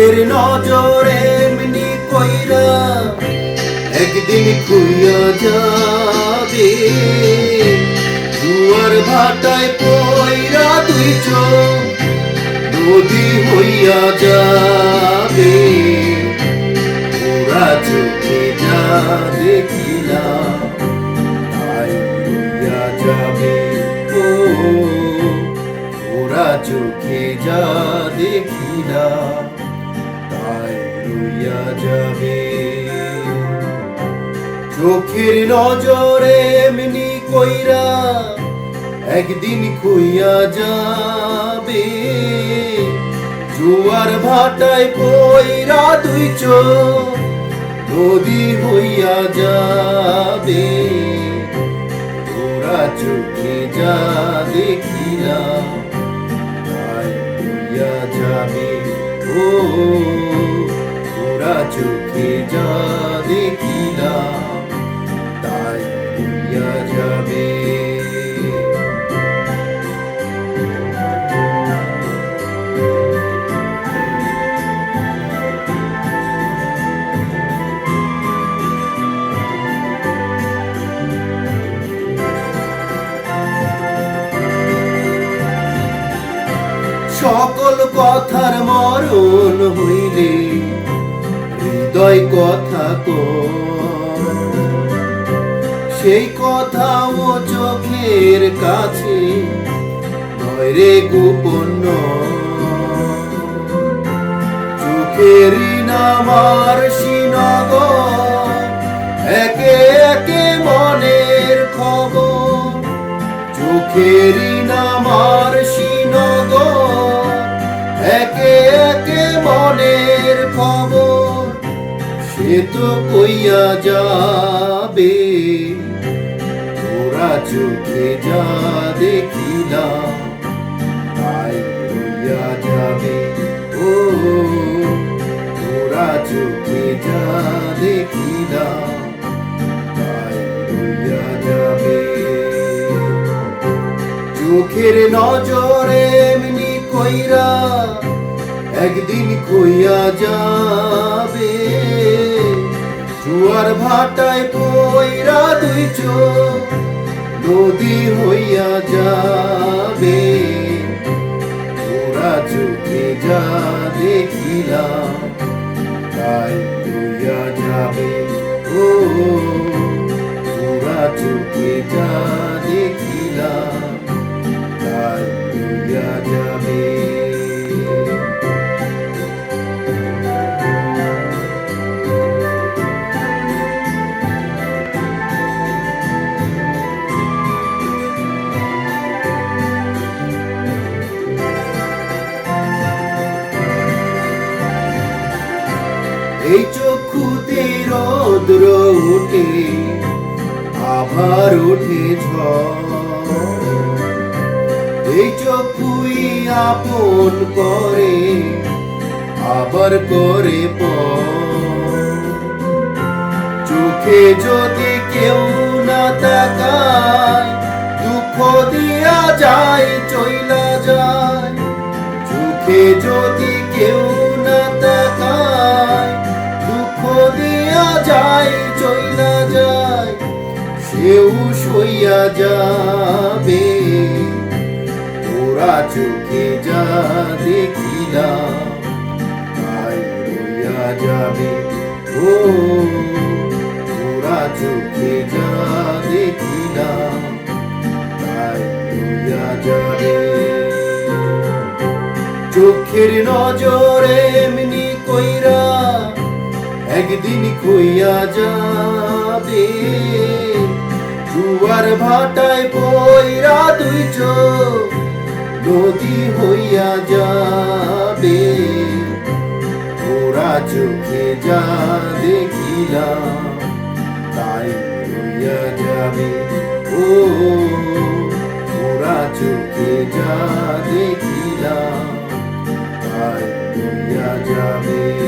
এর নজরে এমনি কইরা একদিন খুইয়া যাবে। দুয়ার ভাটায় পইরা তুই চোখ নদী হইয়া যাবে। ওরা চোখে যা দেখিলা যাবে ও ওরা চোখে যা দেখিলা তাই হইয়া যাবে চোখের নজরে এমনি কইরা একদিন খুইয়া যাবে। জুয়ার ভাটায় পইরা দুই চোখ নদী হইয়া যাবে। তোরা চোখে যা দেখিলা চোখে যা দেখিলা তাই হইয়া যাবে। সকল কথার মরণ হইলে হৃদয় কথা কয়। সেই কথা ও চোখের কাছে নয় রে গোপন নয়। চোখেরই নামার শ্রীনগর, একে একে মনের খবর চোখেরই তো কইয়া যাবে, তোরা চোখে যা দেখিলা তাই হইয়া যাবে। ও, তোরা চোখে যা দেখিলা চোখের নজরে এমনি কইরা একদিন কইয়া যাবে। জুয়ার ভাটায় কইরা দুই চোখ, নদী হইয়া যাবে। তোরা চোখে যা দেখিলা তাই হইয়া যাবে। ও, তোরা চোখে যা দেখিলা তাই হইয়া যাবে। এই চক্ষুতে রৌদ্র উঠে আবার উঠে এই চক্ষুই আপন করে, আবার করে চোখে যদি কেউ না তাকায়, দুঃখ দিয়া যায়, চইলা যায়। চোখে যদি কেউ যাবে। তোরা চোখে যা দেখিলা, তাই রইয়া যাবে। ও, তোরা চোখে যা দেখিলা, তাই যাবে। চোখের নজরে এমনি কইরা একদিন কইয়া যাবে। জুয়ার ভাটায় পইরা দুই চোখ, নদী হইয়া যাবে। ওরা চোখে যা দেখিলা তাই হইয়া যাবে। ও, ওরা চোখে যা দেখিলা তাই হইয়া যাবে।